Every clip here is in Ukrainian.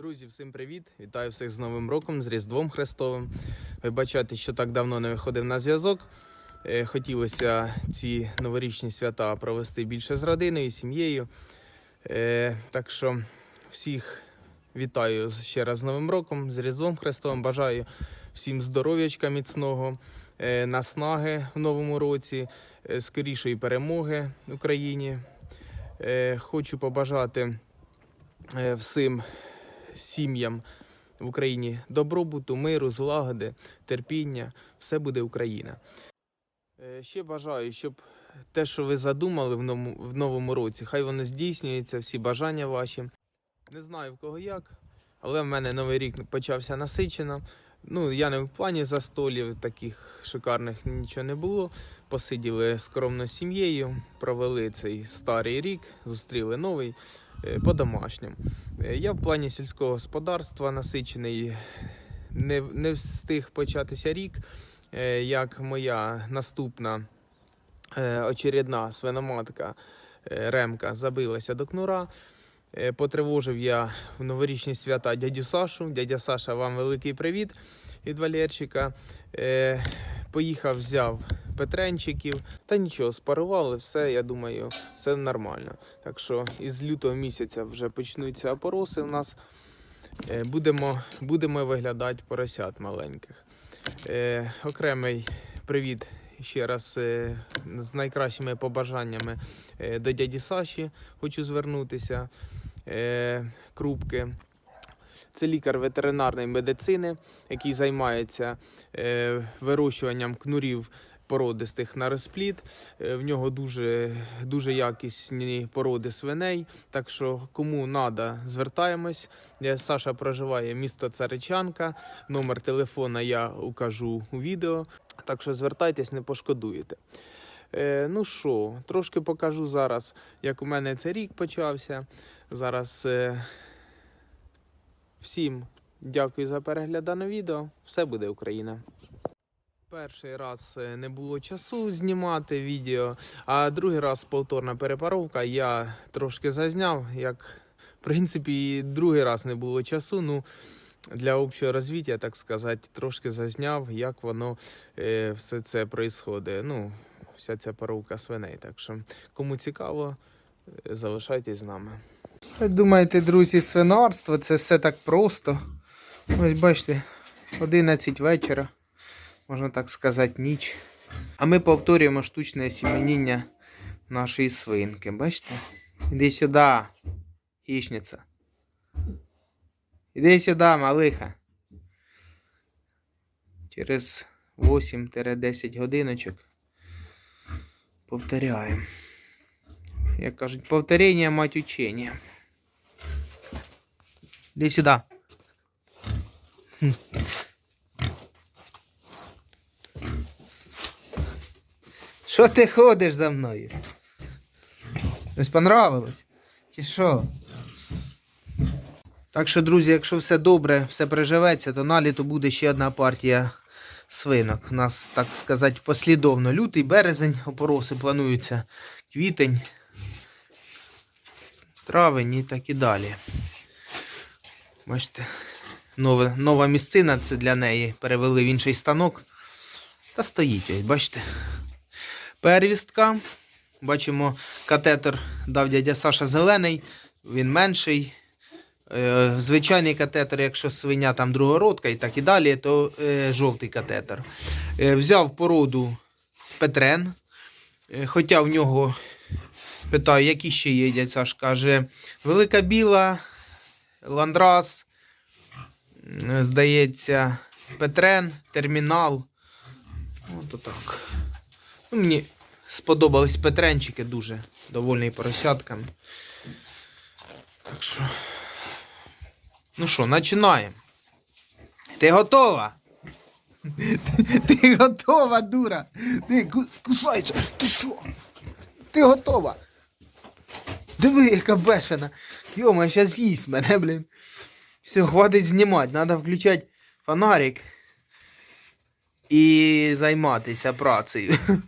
Друзі, всім привіт! Вітаю всіх з Новим роком, з Різдвом Христовим. Вибачайте, що так давно не виходив на зв'язок. Е, Хотілося ці новорічні свята провести більше з родиною, сім'єю. Е, Так що всіх вітаю ще раз з Новим роком, з Різдвом Христовим. Бажаю всім здоров'ячка міцного, е, наснаги в новому році, скорішої перемоги Україні. Хочу побажати всім сім'ям в Україні добробуту, миру, злагоди, терпіння. Все буде Україна. Е, Ще бажаю, щоб те, що ви задумали в новому, році, хай воно здійснюється, всі бажання ваші. Не знаю в кого як, але в мене новий рік почався насичено. Ну, я не в плані застолів таких шикарних нічого не було. Посиділи скромно з сім'єю, провели цей старий рік, зустріли новий по-домашньому. Е, Я в плані сільського господарства насичений. Не, не встиг початися рік, е, як моя наступна е, очередна свиноматка е, Ремка забилася до кнура. Е, Потривожив я в новорічні свята дядю Сашу. Дядя Саша, вам великий привіт від Валерчика. Поїхав, взяв петренчиків. Та нічого, спарували, все, я думаю, все нормально. Так що із лютого місяця вже почнуться опороси у нас. Е, Будемо, будемо виглядати поросят маленьких. Е, окремий привіт ще раз е, з найкращими побажаннями до дяді Саші. Хочу звернутися. Крупки. Це лікар ветеринарної медицини, який займається е, вирощуванням кнурів породистих на розплід. Е, в нього дуже, дуже якісні породи свиней. Так що, кому треба, звертаємось. Е, Саша проживає місто Царичанка. Номер телефона я укажу у відео. Так що звертайтесь, не пошкодуєте. Е, ну що, трошки покажу зараз, як у мене цей рік почався. Зараз е, всім дякую за перегляд даного відео. Все буде Україна. Перший раз е, не було часу знімати відео, а другий раз повторна перепаровка. Я трошки зазняв, як в принципі і другий раз не було часу. Ну для общого розвиття, так сказати, трошки зазняв, як воно е, все це відбувається. Ну, вся ця паровка свиней. Так що, кому цікаво, е, залишайтесь з нами. Думаєте, друзі, свинарство це все так просто. Ось бачите, 11 вечора, можна так сказати, ніч. А ми повторюємо штучне сіменіння нашої свинки. Бачите? Іди сюди, хищниця. Іди сюди, малиха. Через 8-10 годиночок повторяємо. Як кажуть, повторення мать учення. Іди сюди. Що ти ходиш за мною? Ось понравилось? Чи що? Так що, друзі, якщо все добре, все приживеться, то на літо буде ще одна партія свинок. У нас, так сказати, послідовно. Лютий, березень, опороси плануються, квітень, травень і так і далі. Бачите, нова, нова місцина це для неї. Перевели в інший станок. Та стоїть, бачите. Первістка. Бачимо, катетер дав дядя Саша зелений, він менший. Е, звичайний катетер, якщо свиня там другородка і так і далі, то е, жовтий катетер. Е, взяв породу Петрен. Хоча в нього питаю, які ще є дядь Саш, каже, велика біла, Ландрас, здається, Петрен, термінал. От так. Ну, мені сподобались Петренчики дуже. Довольний поросятками. Так що. Ну що, починаємо. Ти готова? Ти, готова, дура? Ти ку- кусається. Ти що? Ти готова? Диви, яка бешена. Йома, зараз з'їсть мене, блін. Все, хватить знімати, треба включати фонарик і займатися працею.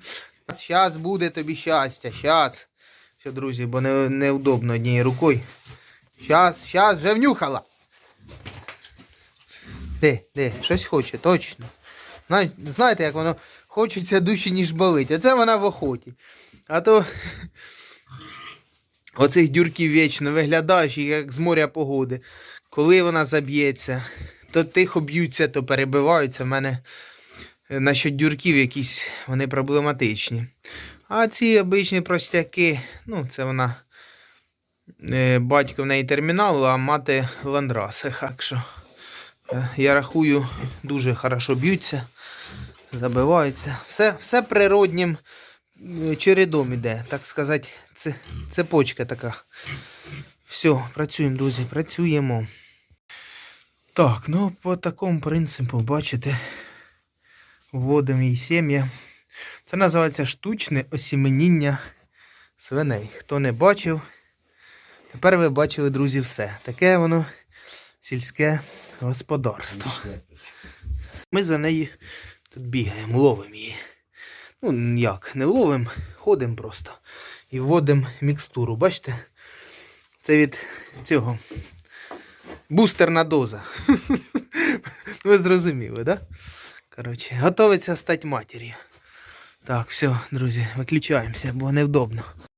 Зараз буде тобі щастя, щас. Все, друзі, бо не, неудобно однією рукою. Щас, щас, вже внюхала. Де, де, щось хоче, точно. Знаєте, як воно хочеться дужче, ніж болить. Оце вона в охоті. А то оцих дюрків вічно виглядаєш, як з моря погоди. Коли вона заб'ється, то тихо б'ються, то перебиваються. В мене е, насчет дюрків якісь вони проблематичні. А ці обичні простяки, ну, це вона. е, Батько в неї термінал, а мати ландраси. Так що е, я рахую, дуже хорошо б'ються, забиваються. Все, все природнім чередом іде, так сказати, цепочка така. Все, працюємо, друзі, працюємо. Так, ну по такому принципу, бачите, вводимо її сім'я. Це називається штучне осіменіння свиней. Хто не бачив, тепер ви бачили, друзі, все. Таке воно сільське господарство. Ми за неї тут бігаємо, ловимо її. Ну, ніяк, не ловимо, ходимо просто. І вводимо мікстуру. Бачите? Це від цього. Бустерна доза. Ви зрозуміли? Да? Коротше, готовиться стати матір'ю. Так, все, друзі, виключаємося, бо невдобно.